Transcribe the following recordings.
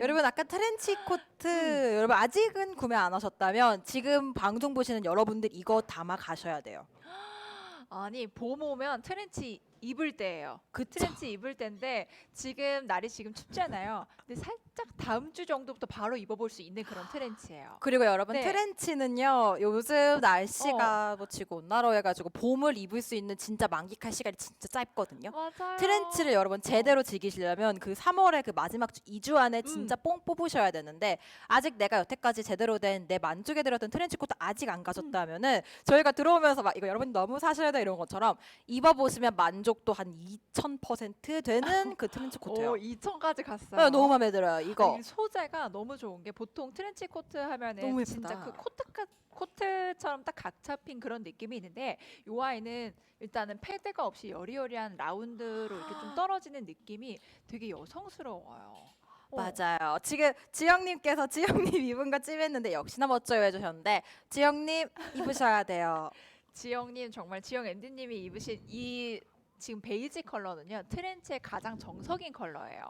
여러분 아까 트렌치 코트 여러분 아직은 구매 안 하셨다면 지금 방송 보시는 여러분들 이거 담아 가셔야 돼요. 아니 봄 오면 트렌치 입을 때예요. 그. 트렌치 입을 때인데 지금 날이 지금 춥잖아요. 근데 살짝 다음 주 정도부터 바로 입어볼 수 있는 그런 트렌치예요. 그리고 여러분 네. 트렌치는요 요즘 날씨가 뭐 지고 온나로 해가지고 봄을 입을 수 있는 진짜 만끽할 시간이 진짜 짧거든요. 맞아요. 트렌치를 여러분 제대로 즐기시려면 그 3월의 그 마지막 주 2주 안에 진짜 음. 뽕 뽑으셔야 되는데 아직 내가 여태까지 제대로 된 내 만족에 들었던 트렌치 코트 아직 안 가졌다면은 저희가 들어오면서 막 이거 여러분 너무 사셔야 돼 이런 것처럼 입어보시면 만족 도 한 2000% 되는 그 트렌치 코트예요. 오 2천까지 갔어요. 네, 너무 마음에 들어요 이거. 아니, 소재가 너무 좋은 게 보통 트렌치 코트 하면은 진짜. 그 코트가 코트처럼 딱 각 잡힌 그런 느낌이 있는데 요 아이는 일단은 패드가 없이 여리여리한 라운드로 이렇게 좀 떨어지는 느낌이 되게 여성스러워요. 어. 맞아요. 지금 지영님께서 지영님 입은 거 찜했는데 역시나 멋져요 해주셨는데 지영님 입으셔야 돼요. 지영님 정말 지영 앤디님이 입으신 이 지금 베이지 컬러는요 트렌치의 가장 정석인 컬러예요.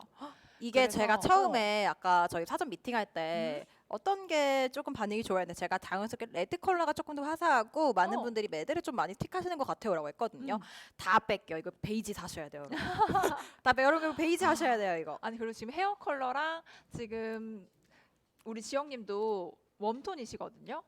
이게 그래서, 제가 처음에 아까 저희 사전 미팅할 때 음. 어떤 게 조금 반응이 좋아했는데 제가 자연스럽게 레드 컬러가 조금 더 화사하고 많은 어. 분들이 매드를 좀 많이 틱하시는 것 같아요라고 했거든요. 음. 다 뺏겨 이거 베이지 사셔야 돼요. 여러분. 다 빼. 여러분 이거 베이지 하셔야 돼요 이거. 아니 그리고 지금 헤어 컬러랑 지금 우리 지영님도 웜톤이시거든요.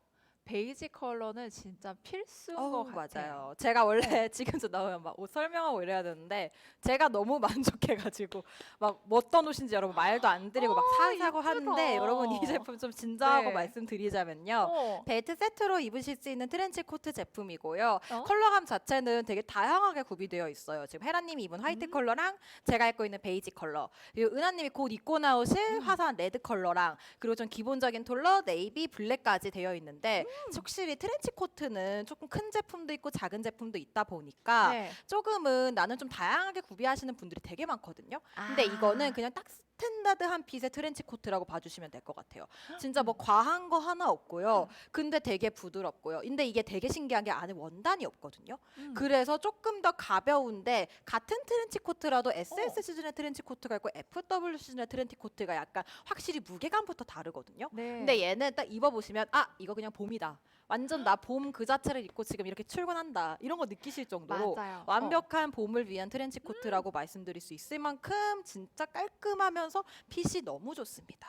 베이지 컬러는 진짜 필수인 것 어우, 같아요. 맞아요. 제가 원래 지금도 나오면 막 옷 설명하고 이래야 되는데 제가 너무 만족해가지고 막뭐 어떤 옷인지 여러분 말도 안 드리고 막 어, 사사고 예쁘다. 하는데 여러분 이 제품 좀 진정하고 네. 말씀드리자면요. 어. 벨트 세트로 입으실 수 있는 트렌치 코트 제품이고요. 어? 컬러감 자체는 되게 다양하게 구비되어 있어요. 지금 헤라님이 입은 화이트 음. 컬러랑 제가 입고 있는 베이지 컬러, 그리고 은하님이 곧 입고 나오실 음. 화사한 레드 컬러랑 그리고 좀 기본적인 톤러 네이비 블랙까지 되어 있는데 음. 확실히 트렌치 코트는 조금 큰 제품도 있고 작은 제품도 있다 보니까 네. 조금은 나는 좀 다양하게 구비하시는 분들이 되게 많거든요. 근데 아. 이거는 그냥 딱 스탠다드한 핏의 트렌치 코트라고 봐주시면 될 것 같아요. 진짜 음. 뭐 과한 거 하나 없고요. 근데 되게 부드럽고요. 근데 이게 되게 신기한 게 안에 원단이 없거든요. 음. 그래서 조금 더 가벼운데 같은 트렌치 코트라도 SS 어. 시즌의 트렌치 코트가 있고 FW 시즌의 트렌치 코트가 약간 확실히 무게감부터 다르거든요. 네. 근데 얘는 딱 입어보시면 아 이거 그냥 봄이다. 완전 나 봄 그 자체를 입고 지금 이렇게 출근한다. 이런 거 느끼실 정도로 맞아요. 어. 완벽한 봄을 위한 트렌치 코트라고 말씀드릴 수 있을 만큼 진짜 깔끔하면서 핏이 너무 좋습니다.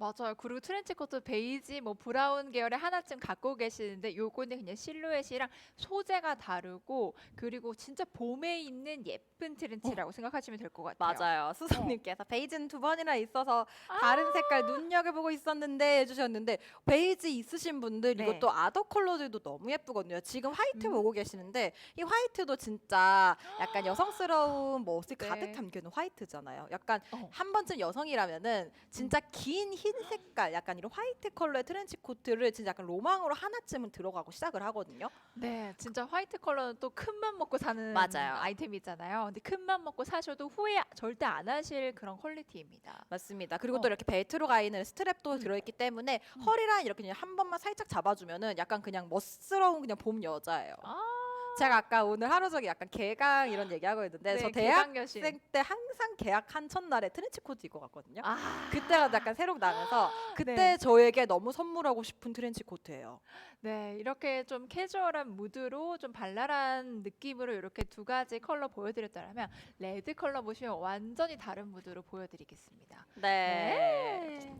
맞아요. 그리고 트렌치 코트 베이지 뭐 브라운 계열의 하나쯤 갖고 계시는데 요거는 그냥 실루엣이랑 소재가 다르고 그리고 진짜 봄에 입는 예쁜 트렌치라고 생각하시면 될 것 같아요. 맞아요. 수성님께서 베이지는 두 번이나 있어서 다른 색깔 눈여겨보고 있었는데 해주셨는데 베이지 있으신 분들 네. 이것도 아더 컬러들도 너무 예쁘거든요. 지금 화이트 음. 보고 계시는데 이 화이트도 진짜 약간 여성스러운 멋이 네. 가득 담겨있는 화이트잖아요. 약간 어. 한 번쯤 여성이라면은 진짜 긴흰 색깔 약간 이런 화이트 컬러의 트렌치 코트를 진짜 약간 로망으로 하나쯤은 들어가고 시작을 하거든요. 네, 진짜 화이트 컬러는 또 큰맘 먹고 사는 맞아요. 아이템이잖아요. 근데 큰맘 먹고 사셔도 후회 절대 안 하실 그런 퀄리티입니다. 맞습니다. 그리고 어. 또 이렇게 벨트로 가 있는 스트랩도 음. 들어있기 때문에 음. 허리랑 이렇게 그냥 한 번만 살짝 잡아주면은 약간 그냥 멋스러운 그냥 봄 여자예요. 아, 제가 아까 오늘 하루 종일 약간 개강 이런 얘기하고 있는데 저 개강 여신. 대학생 때 항상 개학한 첫날에 트렌치 코트 입고 갔거든요. 아, 그때가 약간 새록 나면서 그때 네. 저에게 너무 선물하고 싶은 트렌치 코트예요. 네, 이렇게 좀 캐주얼한 무드로 좀 발랄한 느낌으로 이렇게 두 가지 컬러 보여드렸다면 레드 컬러 보시면 완전히 다른 무드로 보여드리겠습니다. 네.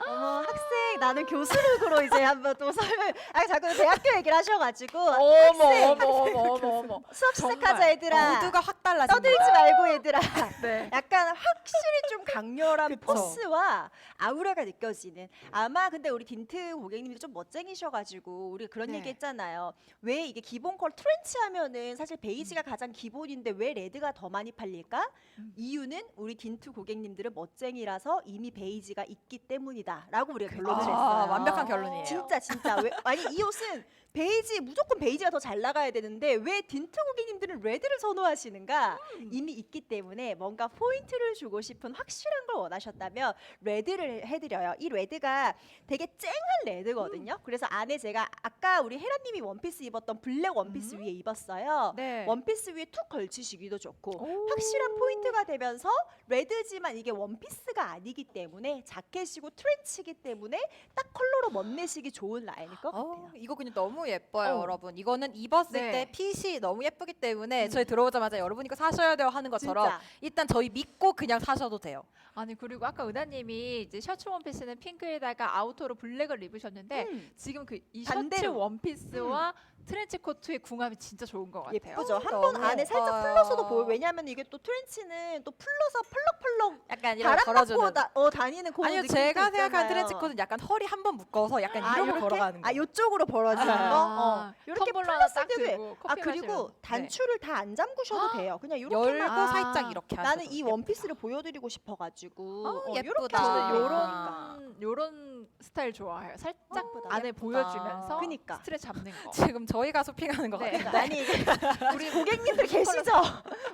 어머 학생 나는 교수룩으로 이제 한번 또 설명. 아 자꾸 대학교 얘기를 하셔가지고 어머 어머 어머 어머 어머. 수업. 시작하자 얘들아. 모두가 확 달라진 떠들지. 말고 얘들아. 네. 약간 확실히 좀 강렬한 그쵸. 포스와 아우라가 느껴지는. 아마 근데 우리 딘트 고객님이 좀 멋쟁이셔가지고 우리 그런 네. 얘기 했잖아요. 왜 이게 기본 컬 트렌치 하면은 사실 베이지가 가장 기본인데 왜 레드가 더 많이 팔릴까? 음. 이유는 우리 딘트 고객님들은 멋쟁이라서 이미 베이지가 있기 때문이다 라고 우리가 결론을 아, 했어요. 아, 완벽한 결론이에요. 진짜 진짜 왜, 아니 이 옷은 베이지 무조건 베이지가 더 잘 나가야 되는데 왜 딘트 고객님들은 레드를 선호하시는가 음. 이미 있기 때문에 뭔가 포인트를 주고 싶은 확실한 걸 원하셨다면 레드를 해드려요 이 레드가 되게 쨍한 레드거든요 음. 그래서 안에 제가 아까 우리 헤라님이 원피스 입었던 블랙 원피스 음. 위에 입었어요 네. 원피스 위에 툭 걸치시기도 좋고 오. 확실한 포인트가 되면서 레드지만 이게 원피스가 아니기 때문에 자켓이고 트 렌치이기 때문에 딱 컬러로 멋내시기 좋은 라인일 것 어, 같아요. 이거 그냥 너무 예뻐요, 어. 여러분. 이거는 입었을 네. 때 핏이 너무 예쁘기 때문에 음. 저희 들어오자마자 여러분 이거 사셔야 돼요 하는 것처럼 진짜. 일단 저희 믿고 그냥 사셔도 돼요. 아니 그리고 아까 은하님이 이제 셔츠 원피스는 핑크에다가 아우터로 블랙을 입으셨는데 음, 지금 그 이 셔츠 반대로. 원피스와 트렌치 코트의 궁합이 진짜 좋은 것 같아요. 예쁘죠. 한 너무 번 안에 살짝 예뻐요. 풀러서도 보여. 왜냐하면 이게 또 트렌치는 또 풀러서 펄럭펄럭 약간 이런 바람 걸어주는. 맞고 다, 어, 다니는 그런 아니요, 느낌도 제가 있잖아요. 트렌치 코트는 약간 허리 한 번 묶어서 약간 아, 이러고 요렇게? 걸어가는 거. 아, 요쪽으로 벌어지는 아, 거. 어. 이렇게 텀블러 하나 딱 들고 커피 아 그리고 마시면. 네. 단추를 다 안 잠그셔도 돼요. 그냥 열고 이렇게만. 아. 살짝 이렇게 나는 이. 원피스를 보여드리고 싶어가지고 어, 어, 예쁘다. 저는 아. 요런 요런 스타일 좋아해요. 살짝 예쁘다. 안에 예쁘다. 보여주면서 그니까. 스트레 잡는 거. 지금 저희가 쇼핑하는 거 네. 같아요. 아니 우리 고객님들 계시죠?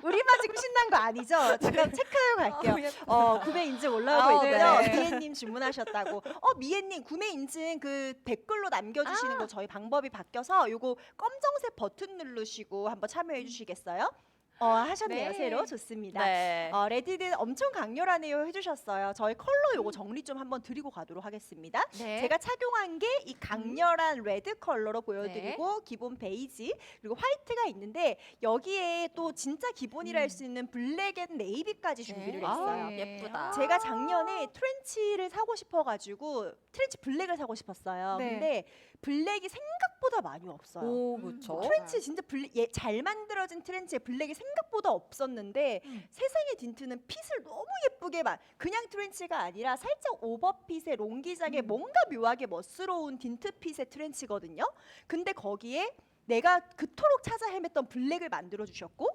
우리만 지금 신난 거 아니죠? 잠깐 체크하고 갈게요. 예쁘다. 어 구매 인증 올라오고 아우, 있고요. 네. 미애님 주문하셨다고. 어 미애님 구매 인증 그 댓글로 남겨주시는 거 저희 방법이 바뀌어서 요거 검정색 버튼 누르시고 한번 참여해 주시겠어요? 어 하셨네요 네. 새로 좋습니다. 네. 어, 레디는 엄청 강렬하네요 해주셨어요. 저희 컬러 요거 정리 좀 한번 드리고 가도록 하겠습니다. 네. 제가 착용한 게 이 강렬한 레드 컬러로 보여드리고 기본 베이지 그리고 화이트가 있는데 여기에 또 진짜 기본이라 할 수 있는 블랙 앤 네이비까지 준비를 네. 했어요. 아, 예쁘다. 제가 작년에 트렌치를 사고 싶어가지고 트렌치 블랙을 사고 싶었어요. 네. 근데 블랙이 생각보다 많이 없어요. 오, 음, 그렇죠. 트렌치 진짜 블랙, 예, 잘 만들어진 트렌치에 블랙이 생각보다 없었는데 음. 세상의 딘트는 핏을 너무 예쁘게 만 그냥 트렌치가 아니라 살짝 오버핏의 롱기장에 음. 뭔가 묘하게 멋스러운 딘트 핏의 트렌치거든요. 근데 거기에 내가 그토록 찾아 헤맸던 블랙을 만들어 주셨고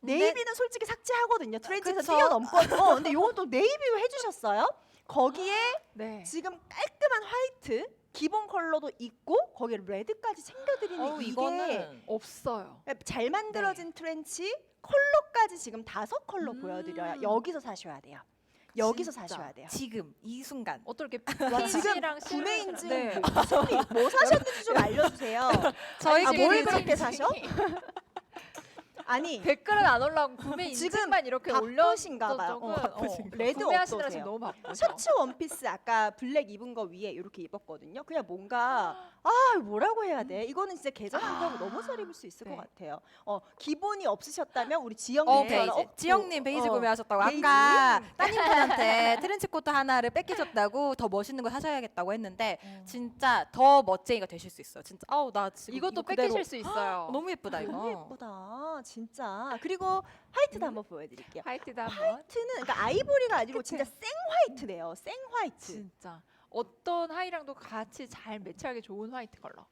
네이비는 솔직히 삭제하거든요. 트렌치에서 그쵸. 뛰어넘고 어, 근데 요건 또 네이비로 해주셨어요. 거기에 네. 지금 깔끔한 화이트 기본 컬러도 있고 거기에 레드까지 챙겨드리는 어우, 이게 이거는 없어요. 잘 만들어진 트렌치 컬러까지 지금 다섯 컬러 음. 보여드려요. 여기서 사셔야 돼요. 여기서 진짜. 사셔야 돼요. 지금 이 순간 어떻게 와, 지금 핏이랑 구매 실루엣이랑- 인증 네. 뭐, 사셨는지 좀 알려주세요. 저희 아, 뭘 지금 그렇게 사셔? 아니 댓글은 안 올라오고 구매 지금 인증만 이렇게 바쁘신가 봐요. 어, 바쁘신가 레드 구매하시느라 어떠세요? 지금 너무 바쁘죠. 셔츠 원피스 아까 블랙 입은 거 위에 이렇게 입었거든요. 그냥 뭔가 아 뭐라고 해야 돼? 이거는 진짜 계절 안 타고 너무 잘 입을 수 있을 네. 것 같아요. 어 기본이 없으셨다면 우리 어, 지영님처럼 베이지. 지영님 베이지 어. 구매하셨다고 베이지? 아까 따님분한테 트렌치 코트 하나를 뺏기셨다고 더 멋있는 거 사셔야겠다고 했는데 진짜 더 멋쟁이가 되실 수 있어요. 진짜 아우 나 지금 이것도 이거 그대로 뺏기실 수 있어요. 너무 예쁘다 이거. 너무 예쁘다 진짜. 그리고 화이트도 한번 보여드릴게요. 화이트도 한번. 화이트는 그러니까 아이보리가 아니고 진짜 생 화이트네요. 생 화이트. 진짜 어떤 하이랑도 같이 잘 매치하기 좋은 화이트 컬러.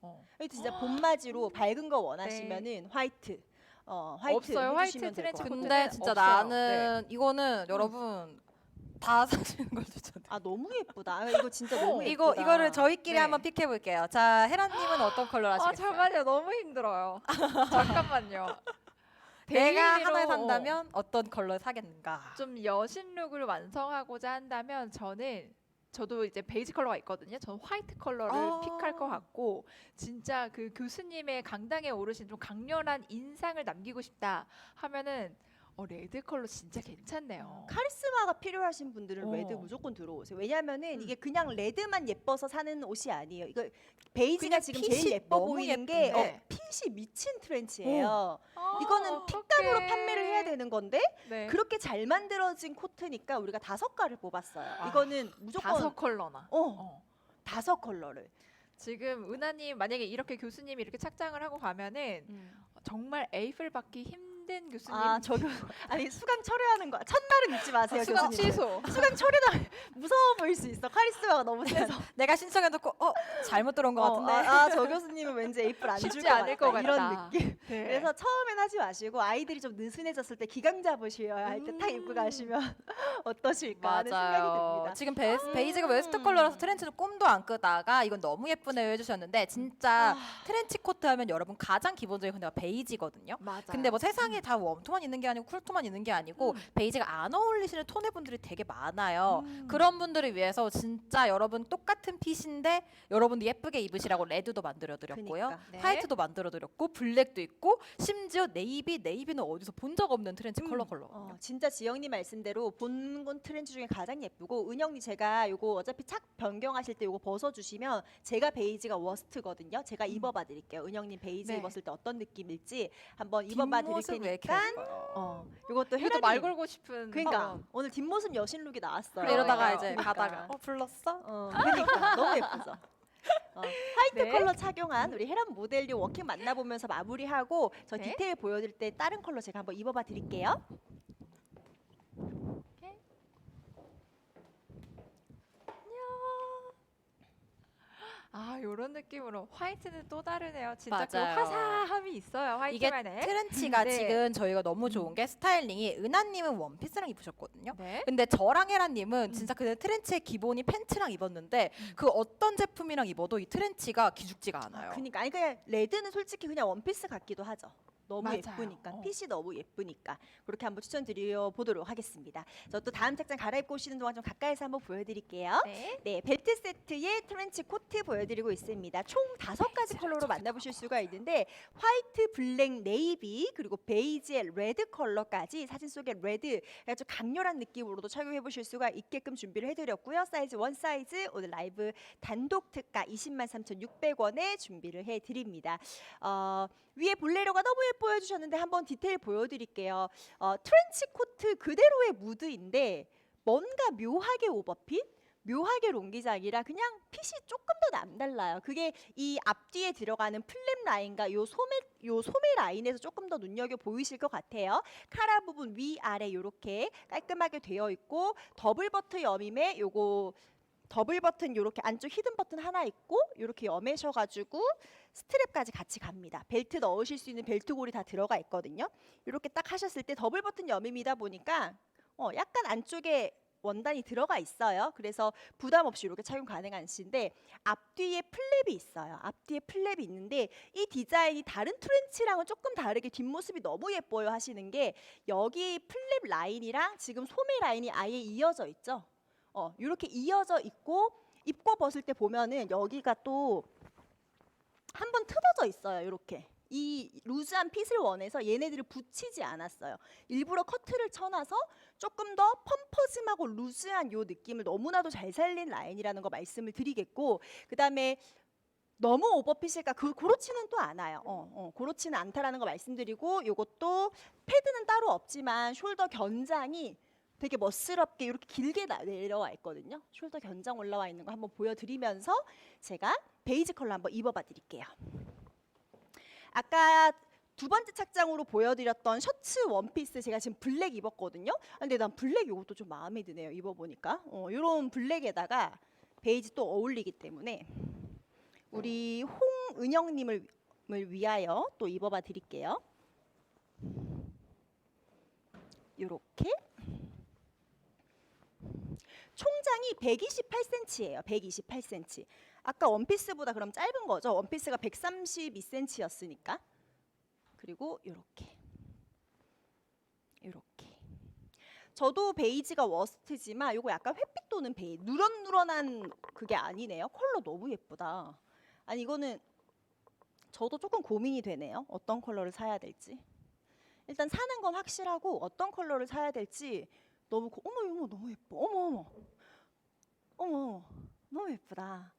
어. 화이트 진짜 봄맞이로 밝은 거 원하시면은 화이트. 어 화이트 없어요. 화이트 해주시면 트렌치 같아요. 코트. 근데 진짜 없어요. 나는 이거는 여러분 다 사시는 걸 추천드려요. 아 너무 예쁘다. 아, 이거 진짜 너무 예쁘다. 이거 이거를 저희끼리 네. 한번 픽해 볼게요. 자, 헤라 님은 어떤 컬러로 아 하시겠어요? 잠깐만요. 너무 힘들어요. 잠깐만요. 내가 데일리로, 하나 어, 산다면 어떤 컬러 사겠는가? 좀 여신 룩을 완성하고자 한다면 저는 저도 이제 베이지 컬러가 있거든요. 저는 화이트 컬러를 아. 픽할 것 같고 진짜 그 교수님의 강당에 오르신 좀 강렬한 인상을 남기고 싶다 하면은 어, 레드 컬러 진짜 괜찮네요. 카리스마가 필요하신 분들은 어. 레드 무조건 들어오세요. 왜냐하면은 음. 이게 그냥 레드만 예뻐서 사는 옷이 아니에요. 이거 베이지가 그냥 지금 핏이 제일 예뻐 너무 보이는 게 예쁜데. 어, 핏이 미친 트렌치예요. 아, 이거는 핏감으로 어떡해. 판매를 해야 되는 건데 네. 그렇게 잘 만들어진 코트니까 우리가 다섯 가를 뽑았어요. 아, 이거는 무조건 다섯 컬러나. 어, 어. 다섯 컬러를. 지금 은하님 만약에 이렇게 교수님이 이렇게 착장을 하고 가면은 정말 에이플 받기 힘든 한된 교수님 아 저기 아니 수강 철회하는 거 첫날은 잊지 마세요 아, 수강 교수님. 취소. 수강 철회다 무서워 보일 수 있어 카리스마가 너무 세서 내가 신청해 놓고 어 잘못 들어온 것 같은데. 아저 교수님은 왠지 에이플 안줄 쉽지 것 않을 같다 것 이런 같다. 느낌 네. 그래서 처음엔 하지 마시고 아이들이 좀 느슨해졌을 때 기강 잡으셔야 할때딱 입고 음. 가시면 어떠실까 하는 생각이 맞아요. 듭니다 지금 베, 음. 베이지가 웨스트 컬러라서 트렌치도 꼼도 안 끄다가 이건 너무 예쁘네요 해 주셨는데 진짜 아. 트렌치 코트 하면 여러분 가장 기본적인 컨테가 베이지거든요. 맞아요. 근데 뭐 세상에 다 웜톤만 있는 게 아니고 쿨톤만 있는 게 아니고 음. 베이지가 안 어울리시는 톤의 분들이 되게 많아요. 음. 그런 분들을 위해서 진짜 여러분 똑같은 핏인데 여러분도 예쁘게 입으시라고 레드도 만들어 드렸고요. 그니까. 네. 화이트도 만들어 드렸고 블랙도 있고 심지어 네이비 네이비는 어디서 본 적 없는 트렌치 음. 컬러 컬러. 어, 진짜 지영님 말씀대로 본건 트렌드 중에 가장 예쁘고 은영님 제가 요거 어차피 착 변경하실 때 요거 벗어주시면 제가 베이지가 워스트거든요. 제가 입어봐 드릴게요. 은영님 베이지 네. 입었을 때 어떤 느낌일지 한번 입어봐 드릴 뒷모습 왜 이렇게 예뻐요? 어, 요것도 이것도 말 걸고 싶은 그러니까 어. 오늘 뒷모습 여신 룩이 나왔어요. 이러다가 그러니까요. 이제 그러니까. 가다가 어 불렀어? 어, 그러니까 너무 예쁘죠. 어, 화이트 네. 컬러 착용한 우리 헤란 모델료 워킹 만나보면서 마무리하고 저 네. 디테일 보여드릴 때 다른 컬러 제가 한번 입어봐 드릴게요. 아 이런 느낌으로 화이트는 또 다르네요. 진짜 그 맞아요. 화사함이 있어요. 이게 화이트만의. 트렌치가 네. 지금 저희가 너무 좋은 게 스타일링이 은하님은 원피스랑 입으셨거든요. 네. 근데 저랑 헤라님은 음. 진짜 그 트렌치의 기본이 팬츠랑 입었는데 음. 그 어떤 제품이랑 입어도 이 트렌치가 기죽지가 않아요. 그러니까 아니 그냥 레드는 솔직히 그냥 원피스 같기도 하죠. 너무 맞아요. 예쁘니까 어. 핏이 너무 예쁘니까 그렇게 한번 추천드려 보도록 하겠습니다. 저 또 다음 착장 갈아입고 오시는 동안 좀 가까이서 한번 보여드릴게요. 네. 네, 벨트 세트에 트렌치 코트 보여드리고 있습니다. 총 다섯 가지 컬러로 만나보실 수가 있는데 화이트, 블랙, 네이비 그리고 베이지에 레드 컬러까지 사진 속에 레드 아주 강렬한 느낌으로도 착용해 보실 수가 있게끔 준비를 해드렸고요. 사이즈 원 사이즈 오늘 라이브 단독 특가 20만 3,600원에 준비를 해드립니다. 어, 위에 볼레로가 너무 예뻐 해 주셨는데 한번 디테일 보여드릴게요. 어, 트렌치 코트 그대로의 무드인데 뭔가 묘하게 오버핏? 묘하게 롱기장이라 그냥 핏이 조금 더 남달라요. 그게 이 앞뒤에 들어가는 플랩 라인과 요 소매 요 소매 라인에서 조금 더 눈여겨 보이실 것 같아요. 카라 부분 위 아래 요렇게 깔끔하게 되어 있고 더블 버튼 여밈에 요거 더블 버튼 요렇게 안쪽 히든 버튼 하나 있고 요렇게 여매셔 가지고 스트랩까지 같이 갑니다. 벨트 넣으실 수 있는 벨트 골이 다 들어가 있거든요. 이렇게 딱 하셨을 때 더블 버튼 여밈이다 보니까 어 약간 안쪽에 원단이 들어가 있어요. 그래서 부담 없이 이렇게 착용 가능한 시인데 앞뒤에 플랩이 있어요. 앞뒤에 플랩이 있는데 이 디자인이 다른 트렌치랑은 조금 다르게 뒷모습이 너무 예뻐요 하시는 게 여기 플랩 라인이랑 지금 소매 라인이 아예 이어져 있죠. 어, 이렇게 이어져 있고 입고 벗을 때 보면은 여기가 또 한 번 틀어져 있어요. 이렇게. 이 루즈한 핏을 원해서 얘네들을 붙이지 않았어요. 일부러 커트를 쳐놔서 조금 더 펌퍼짐하고 루즈한 요 느낌을 너무나도 잘 살린 라인이라는 거 말씀을 드리겠고 그다음에 너무 오버핏일까 그 그렇지는 또 않아요. 어, 어, 그렇지는 않다라는 거 말씀드리고 요것도 패드는 따로 없지만 숄더 견장이 되게 멋스럽게 이렇게 길게 나- 내려와 있거든요. 숄더 견장 올라와 있는 거 한번 보여드리면서 제가 베이지 컬러 한번 입어봐 드릴게요. 아까 두 번째 착장으로 보여드렸던 셔츠 원피스 제가 지금 블랙 입었거든요. 아, 근데 난 블랙 이것도 좀 마음에 드네요. 입어보니까 어, 이런 블랙에다가 베이지 또 어울리기 때문에 우리 홍은영님을 을 위하여 또 입어봐 드릴게요. 이렇게 총장이 128cm예요. 128cm. 아까 원피스보다 그럼 짧은 거죠. 원피스가 132cm였으니까. 그리고 이렇게. 이렇게. 저도 베이지가 워스트지만 요거 약간 햇빛 도는 베이 누런누런한 그게 아니네요. 컬러 너무 예쁘다. 아니 이거는 저도 조금 고민이 되네요. 어떤 컬러를 사야 될지. 일단 사는 건 확실하고 어떤 컬러를 사야 될지 너무 고, 어머 어머 너무 예뻐. 어머 어머. 어머. 너무 예쁘다.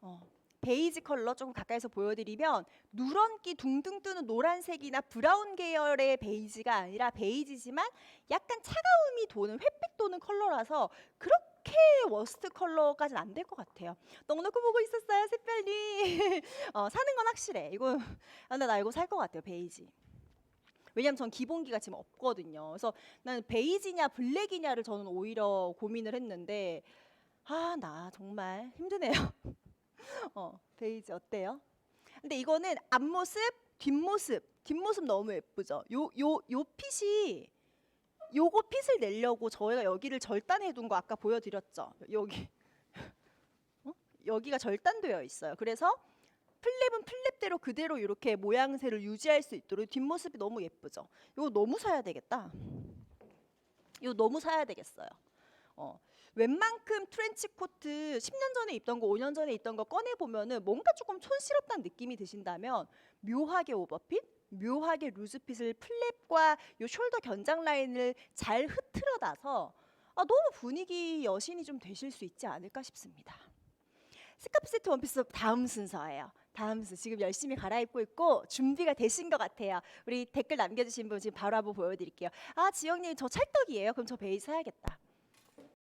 어. 베이지 컬러 조금 가까이서 보여드리면 누런기 둥둥 뜨는 노란색이나 브라운 계열의 베이지가 아니라 베이지지만 약간 차가움이 도는 햇빛 도는 컬러라서 그렇게 워스트 컬러까지는 안 될 것 같아요. 넉넉히 보고 있었어요, 샛별님. 어, 사는 건 확실해. 이거 아, 나 이거 살 것 같아요, 베이지. 왜냐면 전 기본기가 지금 없거든요. 그래서 나는 베이지냐 블랙이냐를 저는 오히려 고민을 했는데 아 나 정말 힘드네요. 어 베이지 어때요? 근데 이거는 앞모습, 뒷모습, 뒷모습 너무 예쁘죠. 요 요 요 핏이 요거 핏을 내려고 저희가 여기를 절단해 둔 거 아까 보여드렸죠. 여기 어? 여기가 절단되어 있어요. 그래서 플랩은 플랩대로 그대로 이렇게 모양새를 유지할 수 있도록 뒷모습이 너무 예쁘죠. 이거 너무 사야 되겠다. 이거 너무 사야 되겠어요. 어. 웬만큼 트렌치 코트 10년 전에 입던 거, 5년 전에 입던 거 꺼내 보면은 뭔가 조금 촌스럽다는 느낌이 드신다면 묘하게 오버핏, 묘하게 루즈핏을 플랩과 요 숄더 견장 라인을 잘 흐트러놔서 아, 너무 분위기 여신이 좀 되실 수 있지 않을까 싶습니다. 스카프 세트 원피스 다음 순서예요. 다음 순서 지금 열심히 갈아입고 있고 준비가 되신 것 같아요. 우리 댓글 남겨주신 분 지금 바로 한번 보여드릴게요. 아 지영님 저 찰떡이에요. 그럼 저 베이지 사야겠다.